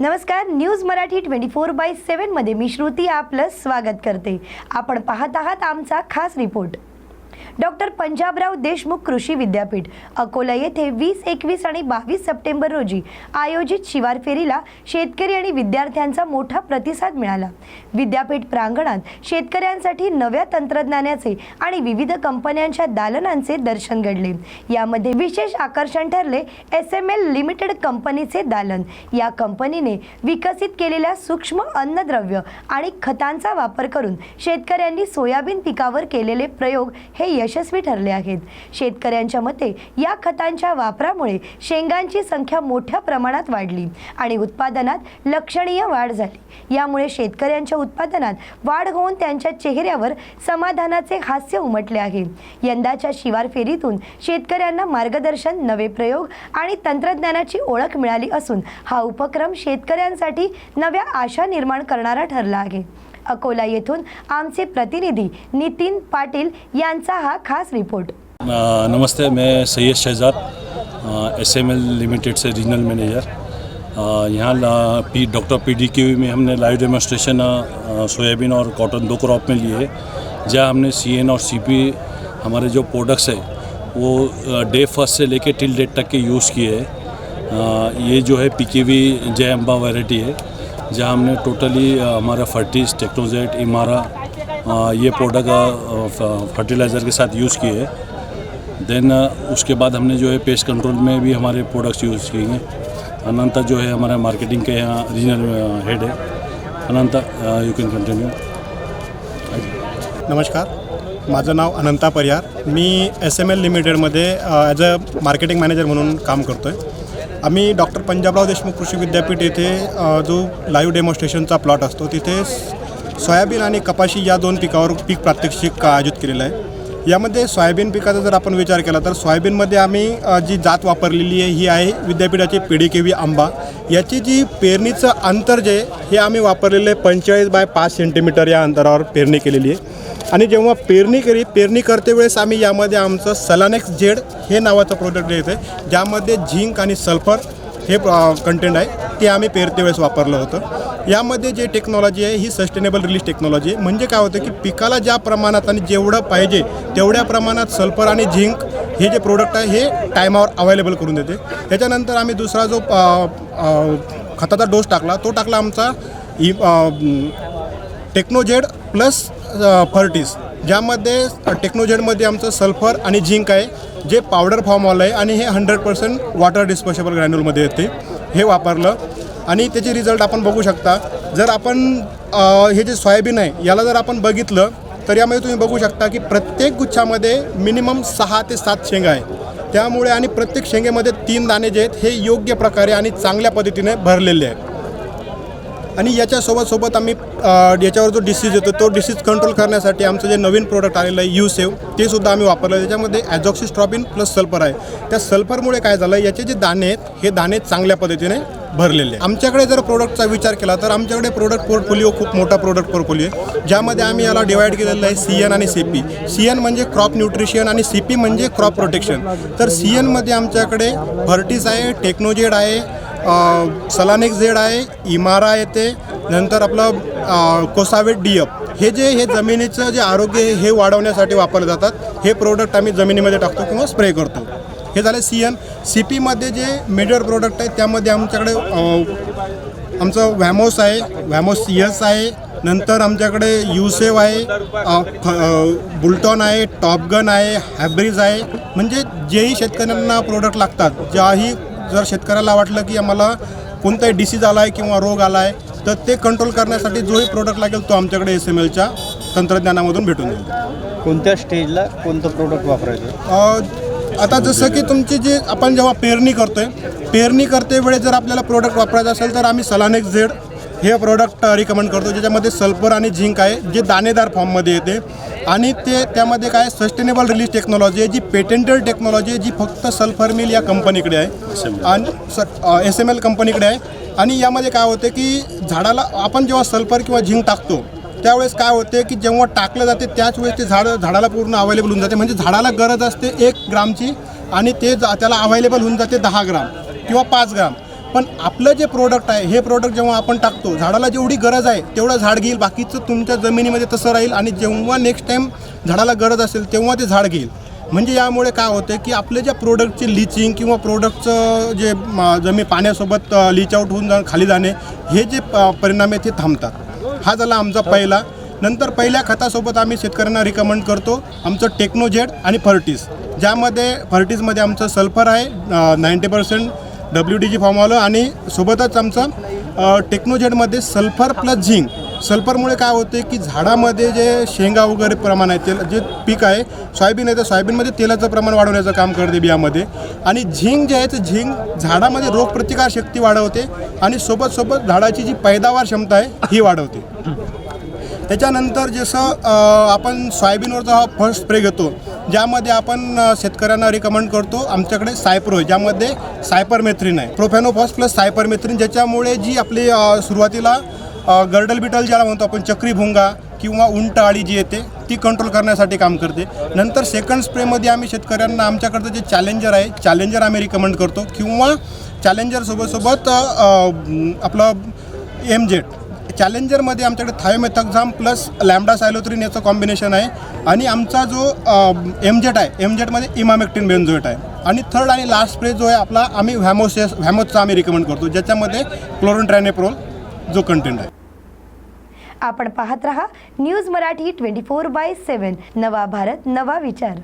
नमस्कार news Marathi twenty four by सेवनमध्ये मी श्रुती आपलं स्वागत करते. आपण पाहत आहात आमचा खास रिपोर्ट. डॉक्टर पंजाबराव देशमुख कृषी विद्यापीठ. अकोला येथे वीस एकवीस आणि बावीस सप्टेंबर रोजी आयोजित शिवार फेरीला शेतकरी आणि विद्यार्थ्यांचा मोठा प्रतिसाद मिळाला. विद्यापीठ प्रांगणात शेतकऱ्यांसाठी नव्या तंत्रज्ञानाचे आणि विविध कंपन्यांच्या दालनांचे दर्शन घडले. यामध्ये विशेष आकर्षण ठरले एस एम एल लिमिटेड कंपनीचे दालन. या कंपनीने विकसित केलेल्या सूक्ष्म अन्नद्रव्य आणि खतांचा वापर करून शेतकऱ्यांनी सोयाबीन पिकावर केलेले प्रयोग हे यशस्वी ठरले आहेत. शेतकऱ्यांच्या मते या खतांच्या वापरामुळे शेंगांची संख्या मोठ्या प्रमाणात वाढली आणि उत्पादनात लक्षणीय वाढ झाली. यामुळे शेतकऱ्यांच्या उत्पादनात वाढ होऊन त्यांच्या चेहऱ्यावर समाधानाचे हास्य उमटले आहे. यंदाच्या शिवार फेरीतून शेतकऱ्यांना मार्गदर्शन नवे प्रयोग आणि तंत्रज्ञानाची ओळख मिळाली असून हा उपक्रम शेतकऱ्यांसाठी नव्या आशा निर्माण करणारा ठरला आहे. अकोला येथून आमचे प्रतिनिधी नितीन पाटील यांचा हा खास रिपोर्ट. नमस्ते मैं Syed Shahzad S M L limited से रीजनल मैनेजर यहाँ P doctor P D Q में हमने लाइव डेमोस्ट्रेशन सोयाबीन और कॉटन दो क्रॉप में लिए जहाँ हमने सी एन और सी पी हमारे जो प्रोडक्ट्स है वो डे फर्स्ट से लेके टिल डेट तक के यूज़ किए हैं। ये जो है P K V Jai Amba variety है। जहाँ हमने टोटली हमारा फर्टिस टेक्नोजेट इमारा ये प्रोडक्ट फर्टिलाइज़र के साथ यूज़ किए हैं। देन उसके बाद हमने जो है पेस्ट कंट्रोल में भी हमारे प्रोडक्ट्स यूज़ किए हैं। अनंता जो है हमारा मार्केटिंग के यहाँ रीजनल हेड है। अनंता यू कैन कंटिन्यू नमस्कार माझं नाव अनंता परिहार. मी एस एम एल लिमिटेडमध्ये ॲज अ मार्केटिंग मॅनेजर म्हणून काम करतो आहे आम्ही डॉक्टर पंजाबराव देशमुख कृषी विद्यापीठ येथे जो लाईव्ह डेमॉन्स्ट्रेशनचा प्लॉट असतो तिथे सोयाबीन आणि कपाशी या दोन पिकावर पीक प्रात्यक्षिक आयोजित केलेलं आहे. यामध्ये सोयाबीन पिकाचा जर आपण विचार केला तर सोयाबीनमध्ये आम्ही जी जात वापरलेली आहे ही आहे विद्यापीठाची पिढी केवी आंबा. याची जी पेरणीचं अंतर जे आहे, हे आम्ही वापरलेले पंचेचाळीस बाय पाच सेंटीमीटर या अंतरावर पेरणी केलेली आहे. आणि जेव्हा पेरणी केली पेरणी करते वेळेस आम्ही यामध्ये आमचं सलानेक्स जेड हे नावाचं प्रोडक्ट येते ज्यामध्ये झिंक आणि सल्फर हे कंटेंट आहे ते आम्ही पेरते वेळेस वापरलं होतं. यामध्ये जे टेक्नॉलॉजी आहे ही सस्टेनेबल रिलीज टेक्नॉलॉजी आहे. म्हणजे काय होतं की पिकाला ज्या प्रमाणात आणि जेवढं पाहिजे तेवढ्या प्रमाणात सल्फर आणि झिंक हे जे प्रोडक्ट आहे हे टायमावर अवेलेबल करून देते. त्याच्यानंतर आम्ही दुसरा जो खताचा डोस टाकला तो टाकला आमचा इ टेक्नोजेड प्लस फर्टिस. ज्यामध्ये टेक्नोजेडमध्ये आमचं सल्फर आणि झिंक आहे जे पावडर फॉर्मवालं आहे आणि हे हंड्रेड पर्सेंट वॉटर डिस्पोजेबल ग्रॅन्युलमध्ये येते. हे वापरलं. आणि त्याचे रिझल्ट आपण बघू शकता. जर आपण हे जे सोयाबीन आहे याला जर आपण बघितलं तर यामध्ये तुम्ही बघू शकता की प्रत्येक गुच्छामध्ये मिनिमम सहा ते सात शेंगा आहे. त्यामुळे आणि प्रत्येक शेंगेमध्ये तीन दाणे जे आहेत हे योग्य प्रकारे आणि चांगल्या पद्धतीने भरलेले आहेत. आणि याच्यासोबत सोबत आम्ही याच्यावर जो डिसीज येतो तो डिसीज कंट्रोल करण्यासाठी आमचं जे नवीन प्रोडक्ट आलेलं आहे यू सेव ते सुद्धा आम्ही वापरलं. त्याच्यामध्ये ॲझॉक्सिस्ट्रॉपिन प्लस सल्फर आहे. त्या सल्फरमुळे काय झालं याचे जे दाणे आहेत हे दाणे चांगल्या पद्धतीने भरलेले. आहे. आमच्याकडे जर प्रोडक्टचा विचार केला तर आमच्याकडे प्रोडक्ट पोर्टफोलिओ खूप मोठा प्रोडक्ट पोर्टफोलिओ आहे. ज्यामध्ये आम्ही याला डिवाईड केलेलं आहे सी एन आणि सी पी सी एन म्हणजे क्रॉप न्यूट्रिशन आणि सी पी म्हणजे क्रॉप प्रोटेक्शन तर सी एनमध्ये आमच्याकडे व्हर्टिस आहे टेक्नोजेड आहे सलानेक झेड आहे इमारा येते नंतर आपलं कोसावेट डी एफ हे जे हे जमिनीचं जे आरोग्य आहे हे वाढवण्यासाठी वापरले जातात. हे प्रोडक्ट आम्ही जमिनीमध्ये टाकतो किंवा स्प्रे करतो. हे झालं सी एन सी पीमध्ये जे मेजर प्रोडक्ट आहेत त्यामध्ये आमच्याकडे आमचं व्हॅमोस आहे व्हॅमोस सी एस आहे नंतर आमच्याकडे युसेव आहे फ- बुलटॉन आहे टॉपगन आहे हॅब्रिज आहे. म्हणजे जेही शेतकऱ्यांना प्रोडक्ट लागतात ज्याही जर शेतकऱ्याला वाटलं की आम्हाला कोणताही डिसीज आला आहे किंवा रोग आला आहे तर ते कंट्रोल करण्यासाठी जोही प्रोडक्ट लागेल तो आमच्याकडे एस एम एलच्या तंत्रज्ञानामधून भेटून जाईल. कोणत्या स्टेजला कोणतं प्रोडक्ट वापरायचं? आता जसं की तुमची जी आपण जेव्हा पेरणी करतोय पेरणी करते वेळेस जर आपल्याला प्रोडक्ट वापरायचं असेल तर आम्ही सलानेक्स झेड हे प्रोडक्ट रिकमेंड करतो ज्याच्यामध्ये सल्फर आणि झिंक आहे जे दाणेदार फॉर्ममध्ये येते. आणि ते त्यामध्ये काय सस्टेनेबल रिलीज टेक्नॉलॉजी आहे जी पेटेंटेड टेक्नॉलॉजी आहे जी फक्त सल्फर मिल या कंपनीकडे आहे. आणि एस एम एल कंपनीकडे आहे. आणि यामध्ये काय होते की झाडाला आपण जेव्हा सल्फर किंवा झिंक टाकतो त्यावेळेस काय होते की जेव्हा टाकलं जाते त्याच वेळेस ते झाड झाडाला पूर्ण अवेलेबल होऊन जाते. म्हणजे झाडाला गरज असते एक ग्रामची आणि ते जा- त्याला अवेलेबल होऊन जाते दहा ग्राम किंवा पाच ग्राम. पण आपलं जे प्रोडक्ट आहे हे प्रोडक्ट जेव्हा आपण टाकतो झाडाला जेवढी गरज आहे तेवढं झाड घेईल. बाकीचं तुमच्या जमिनीमध्ये तसं राहील आणि जेव्हा नेक्स्ट टाईम झाडाला गरज असेल तेव्हा ते झाड घेईल. म्हणजे यामुळे काय होतं की आपले ज्या प्रोडक्टची लिचिंग किंवा प्रोडक्टचं जे जमीन पाण्यासोबत लिच आउट होऊन जा खाली जाणे हे जे प- परिणाम आहे ते थांबतात. हा झाला आमचा पहिला. नंतर पहिल्या खतासोबत आम्ही शेतकऱ्यांना रिकमेंड करतो आमचं टेक्नोजेड आणि फर्टिस ज्यामध्ये फर्टिसमध्ये आमचं सल्फर आहे ninety percent W D G form आलं आणि सोबतच आमचं टेक्नोजेटमध्ये सल्फर प्लस झिंक सल्फरमुळे काय होते की झाडामध्ये जे शेंगा वगैरे प्रमाण आहे तेल जे पीक आहे सोयाबीन आहे तर सोयाबीनमध्ये तेलाचं प्रमाण वाढवण्याचं काम करते बियामध्ये. आणि झिंक जे आहे ते झिंक झाडामध्ये रोगप्रतिकार शक्ती वाढवते आणि सोबत सोबत झाडाची जी पैदावार क्षमता आहे ही वाढवते. त्याच्यानंतर जसं आपण सोयाबीनवरचा हा फर्स्ट स्प्रे घेतो ज्यामध्ये आपण शेतकऱ्यांना रिकमेंड करतो आमच्याकडे सायप्रो आहे ज्यामध्ये सायपरमेथ्रिन आहे. प्रोफेनोफॉस प्लस सायपरमेथ्रिन ज्याच्यामुळे जी आपली सुरुवातीला गर्डल बिटल ज्याला म्हणतो आपण चक्री भुंगा किंवा उंट आळी जी येते ती कंट्रोल करण्यासाठी काम करते. नंतर सेकंड स्प्रेमध्ये आम्ही शेतकऱ्यांना आमच्याकडचं जे चॅलेंजर आहे चॅलेंजर आम्ही रिकमेंड करतो. किंवा चॅलेंजर सोबत आपलं एम जेट चॅलेंजरमध्ये आमच्याकडे थायोमेथॉक्झाम प्लस लॅमडा सायलोथ्रिन याचं कॉम्बिनेशन आहे. आणि आमचा जो एम जेट आहे एम जेटमध्ये इमामेक्टिन बेन्झोएट आहे. आणि थर्ड आणि लास्ट स्प्रे जो आहे आपला आम्ही व्हॅमोसेस व्हॅमोसचा आम्ही रिकमेंड करतो ज्याच्यामध्ये क्लोरोनट्रॅनेप्रोल जो कंटेंट आहे. आपण पाहत रहा news Marathi twenty four by seven नवा भारत नवा विचार.